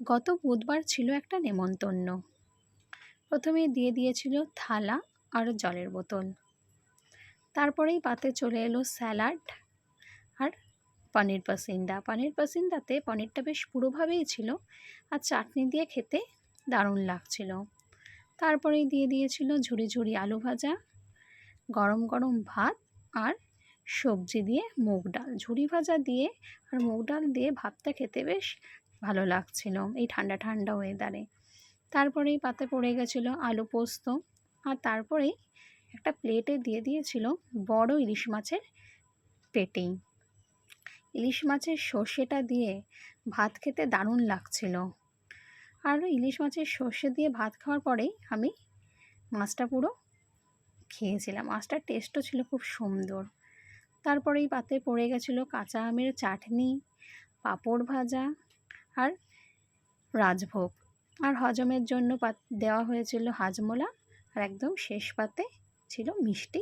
গত বুধবার ছিল একটা নেমন্তন্ন। প্রথমে দিয়ে দিয়েছিল থালা আর জলের বোতল। তারপরেই পাতে চলে এলো স্যালাড আর পনির পাসিন্দা। পনির পাসিন্দাতে পনিরটা বেশ পুরোভাবেই ছিল আর চাটনি দিয়ে খেতে দারুণ লাগছিল। তারপরেই দিয়ে দিয়েছিল ঝুড়ি ঝুড়ি আলু ভাজা, গরম গরম ভাত আর সবজি দিয়ে মুগ ডাল। ঝুড়ি ভাজা দিয়ে আর মুগ ডাল দিয়ে ভাতটা খেতে বেশ ভালো লাগছিল এই ঠান্ডা ঠান্ডা ওয়েদারে তারপরেই পাতে পড়ে গেছিল আলু পোস্ত আর তারপরেই একটা প্লেটে দিয়ে দিয়েছিল বড় ইলিশ মাছের পেটি। ইলিশ মাছের সর্ষেটা দিয়ে ভাত খেতে দারুণ লাগছিল। আর ইলিশ মাছের সর্ষে দিয়ে ভাত খাওয়ার পরেই আমি মাছটা পুরো খেয়েছিলাম। মাছটার টেস্টও ছিল খুব সুন্দর। তারপরেই পাতে পড়ে গেছিল কাঁচা আমের চাটনি, পাঁপড় ভাজা আর রাজভোগ। আর হজমের জন্য দেওয়া হয়েছিল হাজমোলা। আর একদম শেষ পাতে ছিল মিষ্টি